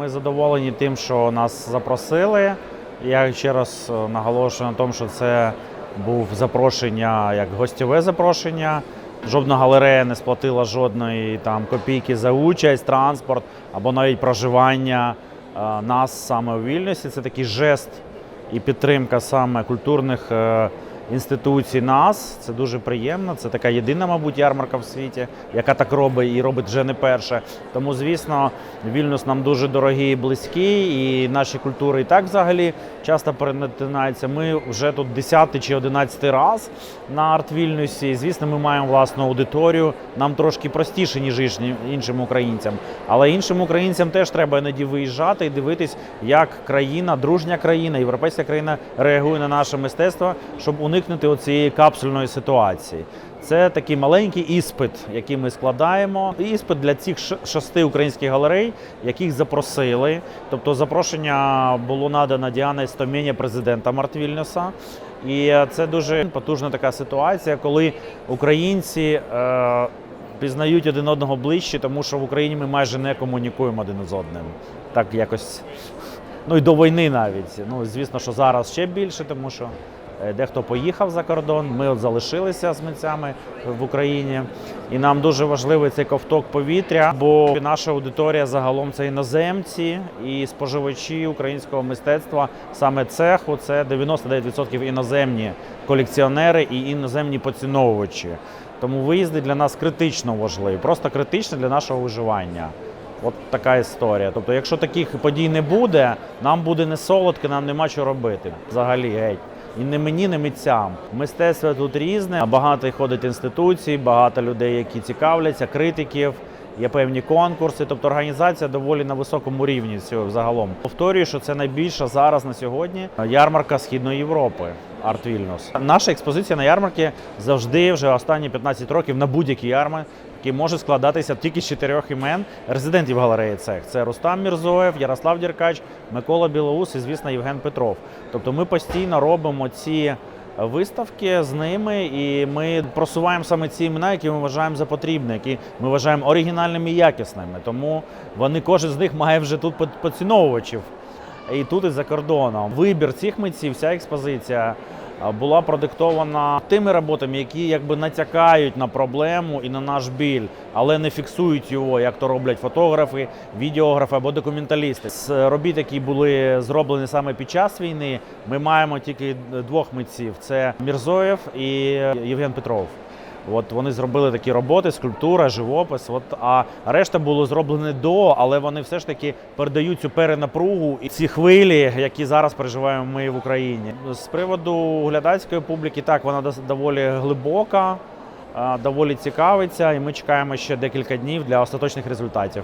Ми задоволені тим, що нас запросили. Я ще раз е, наголошую на тому, що це був запрошення як гостєве запрошення. Жодна галерея не сплатила жодної там копійки за участь, транспорт або навіть проживання е, нас саме у Вільнюсі. Це такий жест і підтримка саме культурних е, інституцій нас. Це дуже приємно. Це така єдина, мабуть, ярмарка в світі, яка так робить і робить вже не перше. Тому, звісно, Вільнюс нам дуже дорогий і близький, і наші культури і так взагалі часто перетинаються. Ми вже тут 10 чи 11 раз на арт Вільнюсі. Звісно, ми маємо власну аудиторію. Нам трошки простіше, ніж іншим- українцям. Але іншим українцям теж треба іноді виїжджати і дивитись, як країна, дружня країна, європейська країна реагує на наше мистецтво, щоб уникнути оцієї капсульної ситуації. Це такий маленький іспит, який ми складаємо. Іспит для цих шести українських галерей, яких запросили. Тобто запрошення було надано Діана Істомєня, президента Мартвільнюса. І це дуже потужна така ситуація, коли українці е, пізнають один одного ближче, тому що в Україні ми майже не комунікуємо один з одним. Так якось. Ну і до війни навіть. Ну, звісно, що зараз ще більше, тому що дехто поїхав за кордон. Ми от залишилися з митцями в Україні. І нам дуже важливий цей ковток повітря, бо наша аудиторія загалом це іноземці і споживачі українського мистецтва. Саме цеху це 99% іноземні колекціонери і іноземні поціновувачі. Тому виїзди для нас критично важливі, просто критично для нашого виживання. От така історія. Тобто, якщо таких подій не буде, нам буде не солодко, нам нема що робити. Взагалі, геть. І не мені, не митцям. Мистецтво тут різне. Багато ходить інституцій, багато людей, які цікавляться, критиків. Є певні конкурси, тобто організація доволі на високому рівні цього загалом. Повторюю, що це найбільша зараз на сьогодні ярмарка Східної Європи. Арт Вільнюс. Наша експозиція на ярмарці завжди вже останні 15 років на будь-якій ярмарці який може складатися тільки з чотирьох імен резидентів галереї цех. Це Рустам Мірзоєв, Ярослав Діркач, Микола Білоус і, звісно, Євген Петров. Тобто ми постійно робимо ці виставки з ними, і ми просуваємо саме ці імена, які ми вважаємо за потрібне, які ми вважаємо оригінальними і якісними. Тому вони кожен з них має вже тут поціновувачів. І тут, і за кордоном. Вибір цих митців, вся експозиція була продиктована тими роботами, які якби натякають на проблему і на наш біль, але не фіксують його, як то роблять фотографи, відеографи або документалісти. З робіт, які були зроблені саме під час війни, ми маємо тільки двох митців: це Мірзоєв і Євген Петров. От вони зробили такі роботи, скульптура, живопис. От а решта було зроблене до, але вони все ж таки передають цю перенапругу і ці хвилі, які зараз переживаємо ми в Україні. З приводу глядацької публіки, так вона доволі глибока, доволі цікавиться, і ми чекаємо ще декілька днів для остаточних результатів.